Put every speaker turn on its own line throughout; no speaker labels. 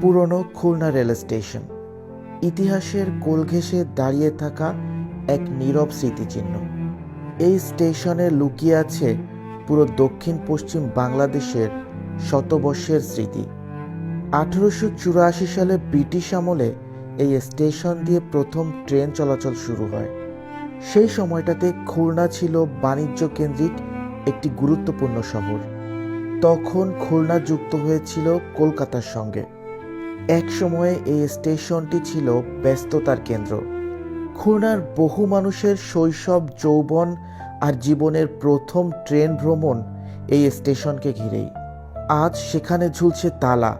পুরনো Khulna rail station. ইতিহাসের কোল ঘেঁষে দাঁড়িয়ে থাকা এক নীরব স্মৃতিচিহ্ন। এই স্টেশনে লুকিয়ে আছে পুরো দক্ষিণ পশ্চিম বাংলাদেশের শতবর্ষের স্মৃতি। আঠেরোশো চুরাশি সালে ব্রিটিশ আমলে এই স্টেশন দিয়ে প্রথম ট্রেন চলাচল শুরু হয়। সেই সময়টাতে খুলনা ছিল বাণিজ্য কেন্দ্রিক একটি গুরুত্বপূর্ণ শহর। তখন খুলনা যুক্ত হয়েছিল কলকাতার সঙ্গে। এক সময়ে এই স্টেশনটি ছিল ব্যস্ততার কেন্দ্র। খুলনার বহু মানুষের শৈশব, যৌবন আর জীবনের প্রথম ট্রেন ভ্রমণ এই স্টেশনকে ঘিরেই। আজ সেখানে ঝুলছে তালা,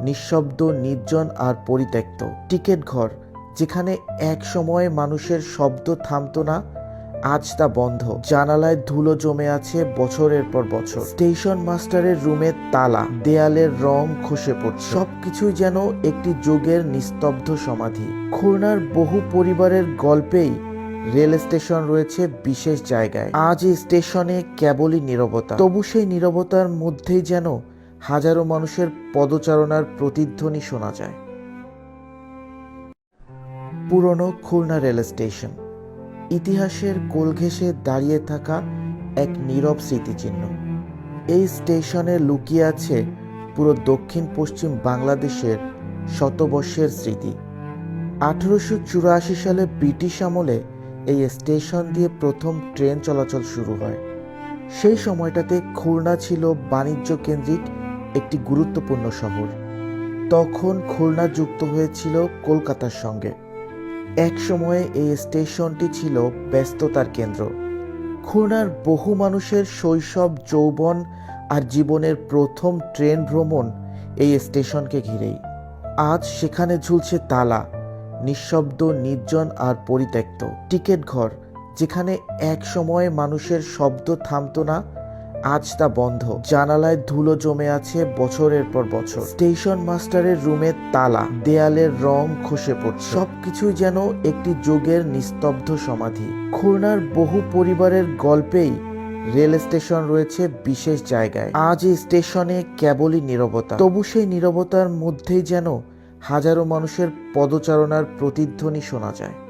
নিঃশব্দ, নির্জন আর পরিত্যক্ত। টিকিট ঘর, যেখানে এক সময়ে মানুষের শব্দ থামতো না আজ তা বন্ধ। জানালায় ধুলো জমে আছে বছরের পর বছর। স্টেশন মাস্টারের রুমের তালা। দেয়ালের রং খসে পড়ছে। সবকিছুই যেন একটি যুগের নিস্তব্ধ সমাধি। খুলনার বহু পরিবারের গল্পেই রেল স্টেশন রয়েছে বিশেষ জায়গায়। আজ এই স্টেশনে কেবলই নীরবতা। তবু সেই নীরবতার মধ্যেই যেন হাজারো মানুষের পদচারণার প্রতিধ্বনি শোনা যায়। পুরনো খুলনা রেল স্টেশন। ইতিহাসের কোল ঘেঁষে দাঁড়িয়ে থাকা এক নীরব স্মৃতিচিহ্ন। এই স্টেশনে লুকিয়ে আছে পুরো দক্ষিণ পশ্চিম বাংলাদেশের শতবর্ষের স্মৃতি। আঠেরোশো চুরাশি সালে ব্রিটিশ আমলে এই স্টেশন দিয়ে প্রথম ট্রেন চলাচল শুরু হয়। সেই সময়টাতে খুলনা ছিল বাণিজ্য কেন্দ্রিক একটি গুরুত্বপূর্ণ শহর। তখন খুলনা যুক্ত হয়েছিল কলকাতার সঙ্গে। এক সময়ে এই স্টেশনটি ছিল ব্যস্ততার কেন্দ্র। খুলনার বহু মানুষের শৈশব, যৌবন আর জীবনের প্রথম ট্রেন ভ্রমণ এই স্টেশনকে ঘিরেই। আজ সেখানে ঝুলছে তালা, নিঃশব্দ, নির্জন আর পরিত্যক্ত। টিকিট ঘর, যেখানে এক সময়ে মানুষের শব্দ থামতো না আজ তা বন্ধ। জানালায় ধুলো জমে আছে বছরের পর বছর। স্টেশন মাস্টারের রুমের তালা। দেয়ালের রং খসে পড়ছে। সবকিছুই যেন একটি যুগের নিস্তব্ধ সমাধি। খুলনার বহু পরিবারের গল্পেই রেল স্টেশন রয়েছে বিশেষ জায়গায়। আজ এই স্টেশনে কেবলই নীরবতা। তবু সেই নীরবতার মধ্যেই যেন হাজারো মানুষের পদচারণার প্রতিধ্বনি শোনা যায়।